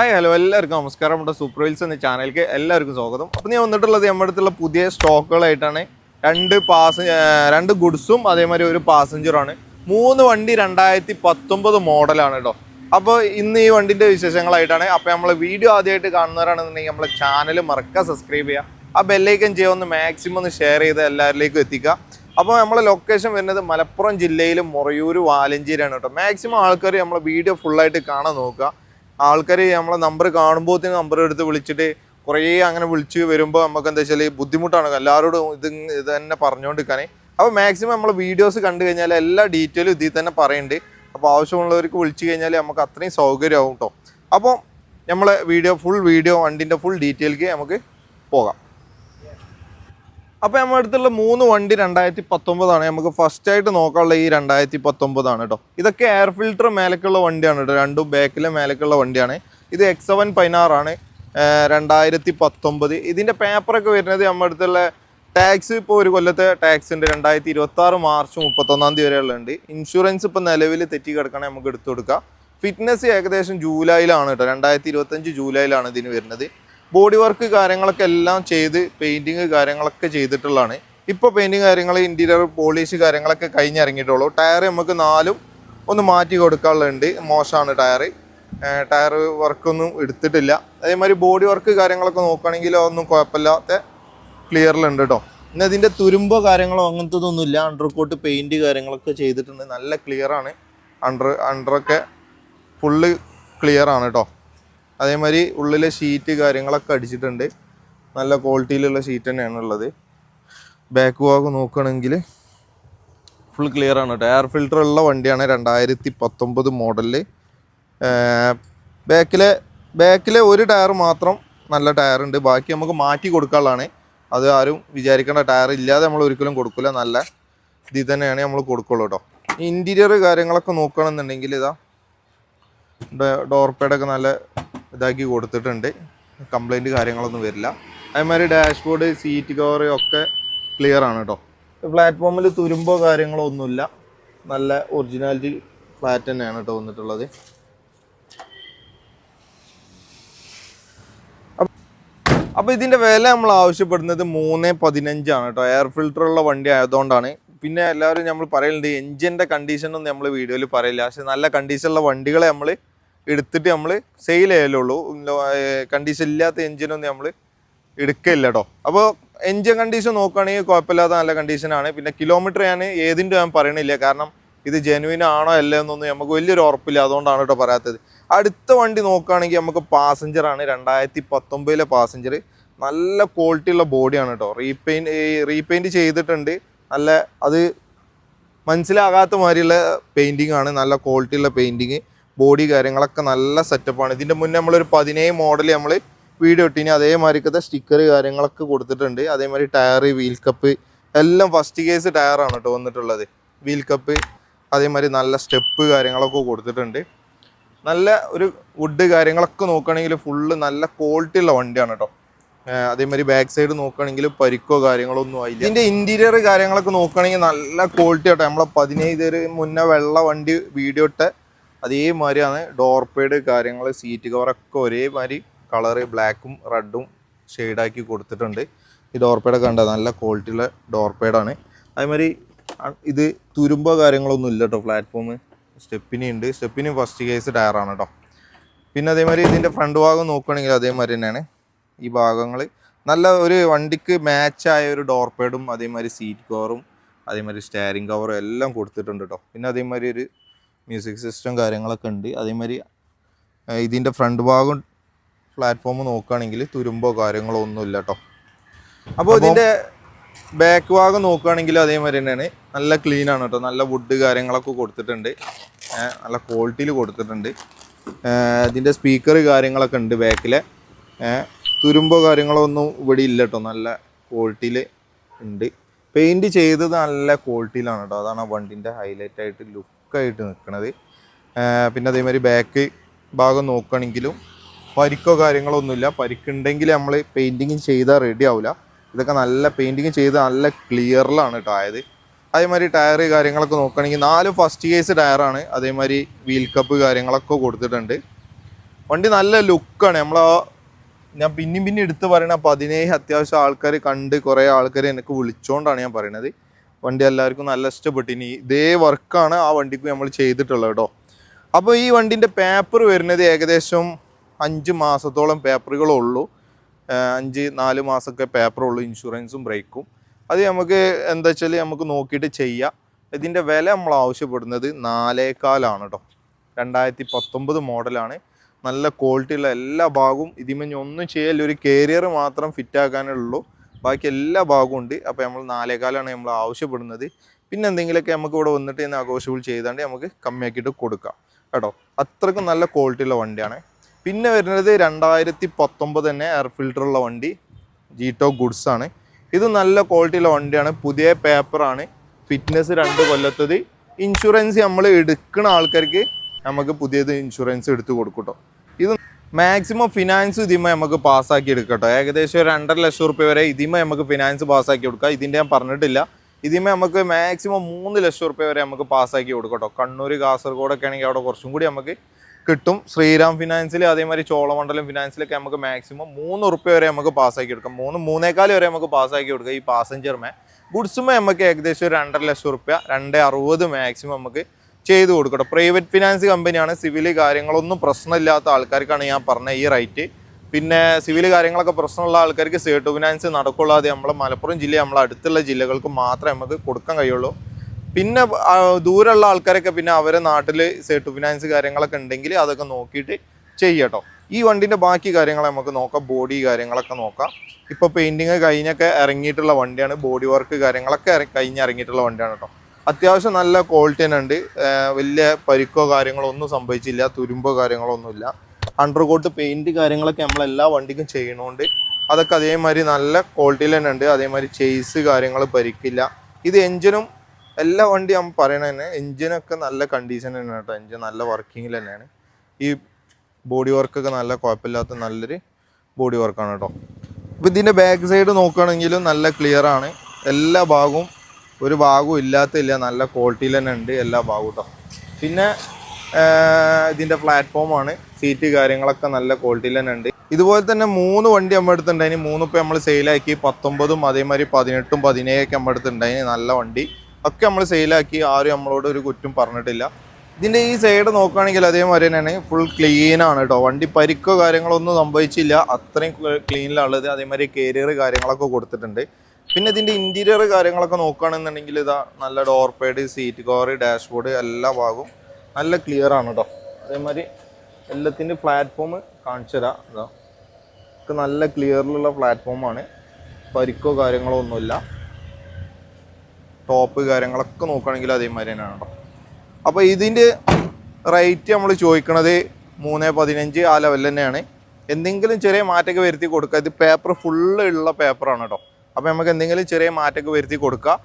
Hi hello എല്ലാവർക്കും നമസ്കാരം. നമ്മുടെ സൂപ്പർ വീൽസ് എന്ന ചാനലിലേക്ക് എല്ലാവർക്കും സ്വാഗതം. അപ്പോൾ ഞാൻ വന്നിട്ടുള്ളത് നമ്മുടെ അടുത്തുള്ള പുതിയ സ്റ്റോക്കുകളായിട്ടാണ്. രണ്ട് പാസ രണ്ട് ഗുഡ്സും അതേമാതിരി ഒരു പാസഞ്ചറുമാണ് മൂന്ന് വണ്ടി രണ്ടായിരത്തി പത്തൊമ്പത് മോഡലാണ് കേട്ടോ അപ്പോൾ ഇന്ന് ഈ വണ്ടിന്റെ വിശേഷങ്ങളായിട്ടാണ്. അപ്പോൾ നമ്മൾ വീഡിയോ ആദ്യമായിട്ട് കാണുന്നവരാണെന്നുണ്ടെങ്കിൽ നമ്മളെ ചാനൽ മറക്കുക സബ്സ്ക്രൈബ് ചെയ്യുക ആ ബെല്ലൈക്കൻ ചെയ്യുക ഒന്ന് മാക്സിമം ഒന്ന് ഷെയർ ചെയ്ത് എല്ലാവരിലേക്കും എത്തിക്കുക. അപ്പോൾ നമ്മളെ ലൊക്കേഷൻ വരുന്നത് മലപ്പുറം ജില്ലയിൽ മുറയൂർ വാലഞ്ചേരിയാണ് കേട്ടോ മാക്സിമം ആൾക്കാർ നമ്മളെ വീഡിയോ ഫുള്ളായിട്ട് കാണാൻ നോക്കുക. ആൾക്കാർ നമ്മളെ നമ്പർ കാണുമ്പോൾ തന്നെ നമ്പർ എടുത്ത് വിളിച്ചിട്ട് കുറേ അങ്ങനെ വിളിച്ച് വരുമ്പോൾ നമുക്ക് എന്താ വെച്ചാൽ ബുദ്ധിമുട്ടാണ്. എല്ലാവരോടും ഇത് ഇത് തന്നെ പറഞ്ഞുകൊണ്ടിരിക്കാനേ അപ്പോൾ മാക്സിമം നമ്മൾ വീഡിയോസ് കണ്ടു കഴിഞ്ഞാൽ എല്ലാ ഡീറ്റെയിലും ഇതിൽ തന്നെ പറയുന്നുണ്ട് അപ്പോൾ ആവശ്യമുള്ളവർക്ക് വിളിച്ചു കഴിഞ്ഞാൽ നമുക്ക് അത്രയും സൗകര്യമാവും കേട്ടോ അപ്പോൾ നമ്മളെ വീഡിയോ ഫുൾ വീഡിയോ വണ്ടിന്റെ ഫുൾ ഡീറ്റെയിലേക്ക് നമുക്ക് പോകാം. അപ്പോൾ നമ്മുടെ അടുത്തുള്ള മൂന്ന് വണ്ടി രണ്ടായിരത്തി പത്തൊമ്പതാണ് നമുക്ക് ഫസ്റ്റ് ആയിട്ട് നോക്കാനുള്ള ഈ രണ്ടായിരത്തി പത്തൊമ്പതാണ് കേട്ടോ ഇതൊക്കെ എയർ ഫിൽട്ടർ മേലക്കുള്ള വണ്ടിയാണ് കേട്ടോ രണ്ടും ബാക്കിലെ മേലക്കുള്ള വണ്ടിയാണ്. ഇത് എക്സ് സെവൻ പതിനാറാണ് രണ്ടായിരത്തി പത്തൊമ്പത് ഇതിന്റെ പേപ്പറൊക്കെ വരുന്നത് നമ്മുടെ അടുത്തുള്ള ടാക്സ് ഇപ്പോൾ ഒരു കൊല്ലത്തെ ടാക്സ് ഉണ്ട് രണ്ടായിരത്തി ഇരുപത്തി ആറ് മാർച്ച് മുപ്പത്തൊന്നാം തീയതി വരെയുള്ള ഉണ്ട് ഇൻഷുറൻസ് ഇപ്പോൾ നിലവിൽ തെറ്റി കിടക്കണേ നമുക്ക് എടുത്തു കൊടുക്കാം. ഫിറ്റ്നസ് ഏകദേശം ജൂലൈയിലാണ് കേട്ടോ രണ്ടായിരത്തി ഇരുപത്തഞ്ച് ജൂലൈയിലാണ് ഇതിന് വരുന്നത്. ബോഡി വർക്ക് കാര്യങ്ങളൊക്കെ എല്ലാം ചെയ്ത് പെയിന്റിങ് കാര്യങ്ങളൊക്കെ ചെയ്തിട്ടുള്ളതാണ്. ഇപ്പോൾ പെയിന്റിങ് കാര്യങ്ങൾ ഇന്റീരിയർ പോളിഷ് കാര്യങ്ങളൊക്കെ കഴിഞ്ഞിറങ്ങിയിട്ടുള്ളൂ. ടയർ നമുക്ക് നാലും ഒന്ന് മാറ്റി കൊടുക്കാനുള്ളതുണ്ട്. മോശമാണ് ടയർ ടയർ വർക്കൊന്നും എടുത്തിട്ടില്ല. അതേമാതിരി ബോഡി വർക്ക് കാര്യങ്ങളൊക്കെ നോക്കുകയാണെങ്കിൽ ഒന്നും കുഴപ്പമില്ലാത്ത ക്ലിയറിലുണ്ട് കേട്ടോ പിന്നെ ഇതിന്റെ തുരുമ്പോ കാര്യങ്ങളോ അങ്ങനത്തതൊന്നും ഇല്ല. അണ്ടർ കോട്ട് പെയിന്റ് കാര്യങ്ങളൊക്കെ ചെയ്തിട്ടുണ്ട്. നല്ല ക്ലിയറാണ് അണ്ടർ അണ്ടറൊക്കെ ഫുള്ള് ക്ലിയറാണ് കേട്ടോ അതേമാതിരി ഉള്ളിലെ ഷീറ്റ് കാര്യങ്ങളൊക്കെ അടിച്ചിട്ടുണ്ട്. നല്ല ക്വാളിറ്റിയിലുള്ള ഷീറ്റ് തന്നെയാണ് ഉള്ളത്. ബാക്ക് ഭാഗം നോക്കുകയാണെങ്കിൽ ഫുൾ ക്ലിയർ ആണ് കേട്ടോ. എയർ ഫിൽറ്റർ ഉള്ള വണ്ടിയാണ് രണ്ടായിരത്തി പത്തൊമ്പത് മോഡലിൽ ബാക്കിലെ ബാക്കിലെ ഒരു ടയർ മാത്രം നല്ല ടയർ ഉണ്ട്. ബാക്കി നമുക്ക് മാറ്റി കൊടുക്കാനുള്ളതാണ്. അത് ആരും വിചാരിക്കേണ്ട ടയർ ഇല്ലാതെ നമ്മൾ ഒരിക്കലും കൊടുക്കില്ല നല്ല ഇതിൽ തന്നെയാണ് നമ്മൾ കൊടുക്കുള്ളൂ കേട്ടോ. ഇന്റീരിയർ കാര്യങ്ങളൊക്കെ നോക്കുകയാണെന്നുണ്ടെങ്കിൽ ഇതാ ഡോർ പേഡൊക്കെ നല്ല ഇതാക്കി കൊടുത്തിട്ടുണ്ട്. കംപ്ലൈന്റ് കാര്യങ്ങളൊന്നും വരില്ല. അതേമാതിരി ഡാഷ്ബോർഡ് സീറ്റ് കവർ ഒക്കെ ക്ലിയർ ആണ് കേട്ടോ പ്ലാറ്റ്ഫോമിൽ തുരുമ്പോ കാര്യങ്ങളോ ഒന്നുമില്ല. നല്ല ഒറിജിനാലിറ്റി ഫ്ലാറ്റ് തന്നെയാണ് കേട്ടോ വന്നിട്ടുള്ളത്. അപ്പോൾ ഇതിന്റെ വില നമ്മൾ ആവശ്യപ്പെടുന്നത് മൂന്ന് പതിനഞ്ചാണ് കേട്ടോ എയർ ഫിൽറ്ററുള്ള വണ്ടി ആയതുകൊണ്ടാണ്. പിന്നെ എല്ലാവരും നമ്മൾ പറയുന്നുണ്ട് എഞ്ചിന്റെ കണ്ടീഷനൊന്നും നമ്മൾ വീഡിയോയിൽ പറയില്ല. പക്ഷെ നല്ല കണ്ടീഷനുള്ള വണ്ടികളെ നമ്മൾ എടുത്തിട്ട് നമ്മൾ സെയിൽ ചെയ്യലുള്ളൂ കണ്ടീഷൻ ഇല്ലാത്ത എഞ്ചിനൊന്നും നമ്മൾ എടുക്കില്ല കേട്ടോ അപ്പോൾ എഞ്ചിൻ കണ്ടീഷൻ നോക്കുകയാണെങ്കിൽ കുഴപ്പമില്ലാത്ത നല്ല കണ്ടീഷനാണ് പിന്നെ കിലോമീറ്റർ ഞാൻ ഏതിന്റെ ഞാൻ പറയണില്ല. കാരണം ഇത് ജെനുവിൻ ആണോ അല്ലേ എന്നൊന്നും നമുക്ക് വലിയൊരു ഉറപ്പില്ല. അതുകൊണ്ടാണ് കേട്ടോ പറയാത്തത്. അടുത്ത വണ്ടി നോക്കുകയാണെങ്കിൽ നമുക്ക് പാസഞ്ചറാണ് രണ്ടായിരത്തി പത്തൊമ്പതിലെ പാസഞ്ചർ നല്ല ക്വാളിറ്റി ഉള്ള ബോഡിയാണ് കേട്ടോ റീപെയിന്റ് റീപെയിന്റ് ചെയ്തിട്ടുണ്ട്. നല്ല അത് മനസ്സിലാകാത്ത മാതിരിയുള്ള പെയിന്റിങ് ആണ്. നല്ല ക്വാളിറ്റി ഉള്ള പെയിന്റിങ് ബോഡി കാര്യങ്ങളൊക്കെ നല്ല സെറ്റപ്പാണ്. ഇതിന്റെ മുന്നേ നമ്മളൊരു പതിനേഴ് മോഡൽ നമ്മൾ വീഡിയോ ഇട്ടിനി. അതേമാതിരിക്കത്തെ സ്റ്റിക്കർ കാര്യങ്ങളൊക്കെ കൊടുത്തിട്ടുണ്ട്. അതേമാതിരി ടയർ വീൽ കപ്പ് എല്ലാം ഫസ്റ്റ് കേസ് ടയറാണ് കേട്ടോ വന്നിട്ടുള്ളത്. വീൽ കപ്പ് അതേമാതിരി നല്ല സ്റ്റെപ്പ് കാര്യങ്ങളൊക്കെ കൊടുത്തിട്ടുണ്ട്. നല്ല ഒരു വുഡ് കാര്യങ്ങളൊക്കെ നോക്കുകയാണെങ്കിൽ ഫുള്ള് നല്ല ക്വാളിറ്റി ഉള്ള വണ്ടിയാണ് കേട്ടോ അതേമാതിരി ബാക്ക് സൈഡ് നോക്കുകയാണെങ്കിൽ പരിക്കോ കാര്യങ്ങളോ ഒന്നും ആയില്ല. ഇതിന്റെ ഇന്റീരിയർ കാര്യങ്ങളൊക്കെ നോക്കുകയാണെങ്കിൽ നല്ല ക്വാളിറ്റി ആട്ടോ നമ്മളെ പതിനേഴ് മുന്നേ വെള്ള വണ്ടി വീഡിയോ ഇട്ട അതേമാതിരിയാണ് ഡോർ പേഡ് കാര്യങ്ങൾ സീറ്റ് കവറൊക്കെ ഒരേമാതിരി കളറ് ബ്ലാക്കും റെഡും ഷെയ്ഡാക്കി കൊടുത്തിട്ടുണ്ട്. ഈ ഡോർ പേഡൊക്കെ ഉണ്ട് നല്ല ക്വാളിറ്റിയുള്ള ഡോർ പേഡാണ് അതേമാതിരി ഇത് തുരുമ്പോ കാര്യങ്ങളൊന്നും ഇല്ല കേട്ടോ പ്ലാറ്റ്ഫോം സ്റ്റെപ്പിനി ഉണ്ട് സ്റ്റെപ്പിനി ഫസ്റ്റ് കേസ് ടയറാണ് കേട്ടോ പിന്നെ അതേമാതിരി ഇതിന്റെ ഫ്രണ്ട് ഭാഗം നോക്കുകയാണെങ്കിൽ അതേമാതിരി തന്നെയാണ്. ഈ ഭാഗങ്ങൾ നല്ല ഒരു വണ്ടിക്ക് മാച്ചായ ഒരു ഡോർ പേഡും അതേമാതിരി സീറ്റ് കവറും അതേമാതിരി സ്റ്റാരിങ് കവറും എല്ലാം കൊടുത്തിട്ടുണ്ട് കേട്ടോ പിന്നെ അതേമാതിരി ഒരു മ്യൂസിക് സിസ്റ്റം കാര്യങ്ങളൊക്കെ ഉണ്ട്. അതേമാതിരി ഇതിന്റെ ഫ്രണ്ട് ഭാഗം പ്ലാറ്റ്ഫോം നോക്കുകയാണെങ്കിൽ തുരുമ്പോ കാര്യങ്ങളോ ഒന്നും ഇല്ല കേട്ടോ അപ്പോൾ ഇതിന്റെ ബാക്ക് ഭാഗം നോക്കുകയാണെങ്കിൽ അതേമാതിരി തന്നെയാണ്. നല്ല ക്ലീൻ ആണ് കേട്ടോ നല്ല വുഡ് കാര്യങ്ങളൊക്കെ കൊടുത്തിട്ടുണ്ട്. നല്ല ക്വാളിറ്റിയിൽ കൊടുത്തിട്ടുണ്ട്. ഇതിന്റെ സ്പീക്കർ കാര്യങ്ങളൊക്കെ ഉണ്ട് ബാക്കിലെ തുരുമ്പോ കാര്യങ്ങളോ ഒന്നും ഇവിടെ ഇല്ല കേട്ടോ നല്ല ക്വാളിറ്റിയിൽ ഉണ്ട്. പെയിന്റ് ചെയ്തത് നല്ല ക്വാളിറ്റിയിലാണ് കേട്ടോ അതാണ് ആ വണ്ടിന്റെ ഹൈലൈറ്റ് ആയിട്ട് ലുക്കായിട്ട് നിൽക്കുന്നത് പിന്നെ അതേമാതിരി ബാക്ക് ഭാഗം നോക്കുകയാണെങ്കിലും പരിക്കോ കാര്യങ്ങളോ ഒന്നുമില്ല. പരിക്കുണ്ടെങ്കിൽ നമ്മൾ പെയിന്റിങ് ചെയ്താൽ റെഡി ആവില്ല ഇതൊക്കെ നല്ല പെയിന്റിങ് ചെയ്ത് നല്ല ക്ലിയറിലാണ് കേട്ടോ ആയത്. അതേമാതിരി ടയർ കാര്യങ്ങളൊക്കെ നോക്കുകയാണെങ്കിൽ നാല് ഫസ്റ്റ് കേസ് ടയറാണ് അതേമാതിരി വീൽ കപ്പ് കാര്യങ്ങളൊക്കെ കൊടുത്തിട്ടുണ്ട്. വണ്ടി നല്ല ലുക്കാണ് നമ്മൾ ഞാൻ പിന്നെയും പിന്നെ എടുത്ത് പറയണ പതിനേഴ് അത്യാവശ്യം ആൾക്കാർ കണ്ട് കുറേ ആൾക്കാർ എനിക്ക് വിളിച്ചുകൊണ്ടാണ് ഞാൻ പറയണത്. വണ്ടി എല്ലാവർക്കും നല്ല ഇഷ്ടപ്പെട്ടു. ഇനി ഇതേ വർക്കാണ് ആ വണ്ടിക്ക് നമ്മൾ ചെയ്തിട്ടുള്ളത് കേട്ടോ അപ്പോൾ ഈ വണ്ടിന്റെ പേപ്പർ വരുന്നത് ഏകദേശം അഞ്ച് മാസത്തോളം പേപ്പറുകളേ ഉള്ളൂ. അഞ്ച് നാല് മാസമൊക്കെ പേപ്പറുള്ളൂ ഇൻഷുറൻസും ബ്രേക്കും. അത് നമുക്ക് എന്താ വെച്ചാൽ നമുക്ക് നോക്കിയിട്ട് ചെയ്യാം. ഇതിന്റെ വില നമ്മൾ ആവശ്യപ്പെടുന്നത് നാലേക്കാലാണ് കേട്ടോ രണ്ടായിരത്തി പത്തൊമ്പത് മോഡലാണ്. നല്ല ക്വാളിറ്റിയുള്ള എല്ലാ ഭാഗവും ഇതിമഞ്ഞൊന്നും ചെയ്യല്ല ഒരു കേരിയർ മാത്രം ഫിറ്റ് ആക്കാനുള്ളൂ ബാക്കി എല്ലാ ഭാഗവും ഉണ്ട്. അപ്പോൾ നമ്മൾ നാലേകാലാണ് നമ്മൾ ആവശ്യപ്പെടുന്നത്. പിന്നെ എന്തെങ്കിലുമൊക്കെ നമുക്ക് ഇവിടെ വന്നിട്ട് ഇന്ന് ആഘോഷങ്ങൾ ചെയ്താണ്ട് നമുക്ക് കമ്മിയാക്കിയിട്ട് കൊടുക്കാം. കേട്ടോ? അത്രക്കും നല്ല ക്വാളിറ്റിയുള്ള വണ്ടിയാണ്. പിന്നെ വരുന്നത് രണ്ടായിരത്തി പത്തൊമ്പത് തന്നെ എയർ ഫിൽറ്ററുള്ള വണ്ടി. ജീറ്റോ ഗുഡ്സ് ആണ്. ഇത് നല്ല ക്വാളിറ്റിയുള്ള വണ്ടിയാണ്. പുതിയ പേപ്പറാണ് ഫിറ്റ്നസ് രണ്ട് കൊല്ലത്തത്. ഇൻഷുറൻസ് നമ്മൾ എടുക്കുന്ന ആൾക്കാർക്ക് നമുക്ക് പുതിയത് ഇൻഷുറൻസ് എടുത്ത് കൊടുക്കും കേട്ടോ ഇത് മാക്സിമം ഫിനാൻസ് ഇതിമ നമുക്ക് പാസ്സാക്കി എടുക്കട്ടോ ഏകദേശം ഒരു രണ്ടര ലക്ഷം റുപ്യ വരെ ഇതിമ നമുക്ക് ഫിനാൻസ് പാസ്സാക്കി കൊടുക്കാം ഇതിന്റെ ഞാൻ പറഞ്ഞിട്ടില്ല. ഇതിമ നമുക്ക് മാക്സിമം മൂന്ന് ലക്ഷം റുപ്യ വരെ നമുക്ക് പാസ്സാക്കി കൊടുക്കട്ടോ. കേട്ടോ കണ്ണൂർ കാസർഗോഡൊക്കെ ആണെങ്കിൽ അവിടെ കുറച്ചും കൂടി നമുക്ക് കിട്ടും. ശ്രീറാം ഫിനാൻസിൽ അതേമാതിരി ചോളമണ്ഡലം ഫിനാൻസിലൊക്കെ നമുക്ക് മാക്സിമം മൂന്ന് റുപ്യ വരെ നമുക്ക് പാസ്സാക്കി കൊടുക്കാം. മൂന്ന് മൂന്നേക്കാൽ വരെ നമുക്ക് പാസ്സാക്കി കൊടുക്കാം ഈ പാസഞ്ചർമേ ഗുഡ്സുമേ നമുക്ക് ഏകദേശം രണ്ടര ലക്ഷം റുപ്യ രണ്ട് അറുപത് മാക്സിമം നമുക്ക് ചെയ്ത് കൊടുക്കട്ടെ. പ്രൈവറ്റ് ഫിനാൻസ് കമ്പനിയാണ് സിവിൽ കാര്യങ്ങളൊന്നും പ്രശ്നമില്ലാത്ത ആൾക്കാർക്കാണ് ഞാൻ പറഞ്ഞ ഈ റൈറ്റ് പിന്നെ സിവിൽ കാര്യങ്ങളൊക്കെ പ്രശ്നമുള്ള ആൾക്കാർക്ക് സേട്ടു ഫിനാൻസ് നടക്കുള്ളൂ നമ്മളെ മലപ്പുറം ജില്ല നമ്മളെ അടുത്തുള്ള ജില്ലകൾക്ക് മാത്രമേ നമുക്ക് കൊടുക്കാൻ കഴിയുള്ളൂ. പിന്നെ ദൂരമുള്ള ആൾക്കാരൊക്കെ പിന്നെ അവരെ നാട്ടിൽ സേട്ടു ഫിനാൻസ് കാര്യങ്ങളൊക്കെ ഉണ്ടെങ്കിൽ അതൊക്കെ നോക്കിയിട്ട് ചെയ്യട്ടോ. ഈ വണ്ടിന്റെ ബാക്കി കാര്യങ്ങൾ നമുക്ക് നോക്കാം. ബോഡി കാര്യങ്ങളൊക്കെ നോക്കാം. ഇപ്പോൾ പെയിന്റിങ് കഴിഞ്ഞൊക്കെ ഇറങ്ങിയിട്ടുള്ള വണ്ടിയാണ്. ബോഡി വർക്ക് കാര്യങ്ങളൊക്കെ കഴിഞ്ഞ് ഇറങ്ങിയിട്ടുള്ള വണ്ടിയാണ് കേട്ടോ. അത്യാവശ്യം നല്ല ക്വാളിറ്റി തന്നെ ഉണ്ട്. വലിയ പരിക്കോ കാര്യങ്ങളോ ഒന്നും സംഭവിച്ചില്ല. തുരുമ്പോ കാര്യങ്ങളോ ഒന്നുമില്ല അണ്ടർകോട്ട് പെയിന്റ് കാര്യങ്ങളൊക്കെ നമ്മൾ എല്ലാ വണ്ടിക്കും ചെയ്യണോണ്ട് അതൊക്കെ അതേമാതിരി നല്ല ക്വാളിറ്റിയിൽ തന്നെ ഉണ്ട്. അതേമാതിരി ചെയ്സ് കാര്യങ്ങൾ പരിക്കില്ല. ഇത് എഞ്ചിനും എല്ലാ വണ്ടി നമ്മൾ പറയണ തന്നെ എഞ്ചിനൊക്കെ നല്ല കണ്ടീഷൻ തന്നെയാണ് കേട്ടോ എഞ്ചിൻ നല്ല വർക്കിങ്ങിൽ തന്നെയാണ്. ഈ ബോഡി വർക്കൊക്കെ നല്ല കുഴപ്പമില്ലാത്ത നല്ലൊരു ബോഡി വർക്കാണ് കേട്ടോ അപ്പോൾ ഇതിന്റെ ബാക്ക് സൈഡ് നോക്കുകയാണെങ്കിലും നല്ല ക്ലിയറാണ് എല്ലാ ഭാഗവും ഒരു ഭാഗവും ഇല്ലാത്തില്ല. നല്ല ക്വാളിറ്റിയിൽ തന്നെ ഉണ്ട് എല്ലാ ഭാഗവും പിന്നെ ഇതിന്റെ പ്ലാറ്റ്ഫോമാണ് സീറ്റ് കാര്യങ്ങളൊക്കെ നല്ല ക്വാളിറ്റിയിൽ തന്നെ ഉണ്ട്. ഇതുപോലെ തന്നെ മൂന്ന് വണ്ടി നമ്മൾ എടുത്തിട്ടുണ്ടായിന് മൂന്ന് ഇപ്പോൾ നമ്മൾ സെയിലാക്കി പത്തൊമ്പതും അതേമാതിരി പതിനെട്ടും പതിനേഴൊക്കെ നമ്മൾ എടുത്തിട്ടുണ്ടായിന് നല്ല വണ്ടി. ഒക്കെ നമ്മൾ സെയിലാക്കി ആരും നമ്മളോട് ഒരു കുറ്റം പറഞ്ഞിട്ടില്ല. ഇതിന്റെ ഈ സൈഡ് നോക്കുകയാണെങ്കിൽ അതേമാതിരി തന്നെയാണ്. ഫുൾ ക്ലീനാണ് കേട്ടോ വണ്ടി പരിക്കോ കാര്യങ്ങളോ ഒന്നും സംഭവിച്ചില്ല. അത്രയും ക്ലീനിലാണുള്ളത് അതേമാതിരി കേരിയർ കാര്യങ്ങളൊക്കെ കൊടുത്തിട്ടുണ്ട്. പിന്നെ ഇതിന്റെ ഇന്റീരിയർ കാര്യങ്ങളൊക്കെ നോക്കുകയാണെന്നുണ്ടെങ്കിൽ ഇതാ നല്ല door pad seat cover dashboard എല്ലാ ഭാഗവും നല്ല ക്ലിയർ ആണ് കേട്ടോ അതേമാതിരി എല്ലാത്തിന്റെ പ്ലാറ്റ്ഫോം കാണിച്ചു തരാം. ഇതാ ഒക്കെ നല്ല ക്ലിയറിലുള്ള പ്ലാറ്റ്ഫോമാണ് പരിക്കോ കാര്യങ്ങളോ ഒന്നുമില്ല. ടോപ്പ് കാര്യങ്ങളൊക്കെ നോക്കുകയാണെങ്കിൽ അതേമാതിരി തന്നെയാണ് കേട്ടോ അപ്പോൾ ഇതിന്റെ റേറ്റ് നമ്മൾ ചോദിക്കണത് മൂന്ന് പതിനഞ്ച് ആ ലെവൽ തന്നെയാണ്. എന്തെങ്കിലും ചെറിയ മാറ്റമൊക്കെ വരുത്തി കൊടുക്കുക. ഇത് പേപ്പർ ഫുള്ള് ഉള്ള പേപ്പറാണ് കേട്ടോ അപ്പോൾ നമുക്ക് എന്തെങ്കിലും ചെറിയ മാറ്റമൊക്കെ വരുത്തി കൊടുക്കുക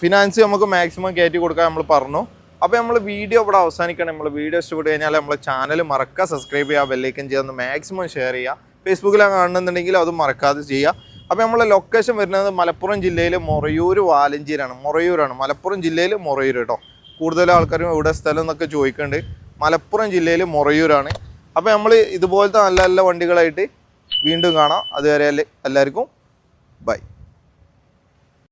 ഫിനാൻസ് നമുക്ക് മാക്സിമം കയറ്റി കൊടുക്കാൻ നമ്മൾ പറഞ്ഞു. അപ്പോൾ നമ്മൾ വീഡിയോ ഇവിടെ അവസാനിക്കണം. നമ്മൾ വീഡിയോ ഇഷ്ടപ്പെട്ട് കഴിഞ്ഞാൽ നമ്മൾ ചാനൽ മറക്കുക സബ്സ്ക്രൈബ് ചെയ്യുക ബെല്ലൈക്കൻ ചെയ്യുക മാക്സിമം ഷെയർ ചെയ്യുക. ഫേസ്ബുക്കിലാണ് കാണുന്നുണ്ടെങ്കിൽ അത് മറക്കാതെ ചെയ്യുക. അപ്പോൾ നമ്മളെ ലൊക്കേഷൻ വരുന്നത് മലപ്പുറം ജില്ലയിൽ മൊറയൂർ വാലഞ്ചീരാണ് മൊറയൂരാണ്. മലപ്പുറം ജില്ലയിൽ മൊറയൂർ കേട്ടോ. കൂടുതൽ ആൾക്കാരും ഇവിടെ സ്ഥലം എന്നൊക്കെ ചോദിക്കുന്നുണ്ട് മലപ്പുറം ജില്ലയിൽ മൊറയൂരാണ്. അപ്പോൾ നമ്മൾ ഇതുപോലത്തെ നല്ല നല്ല വണ്ടികളായിട്ട് വീണ്ടും കാണാം. അതുവരെ എല്ലാവർക്കും Bye.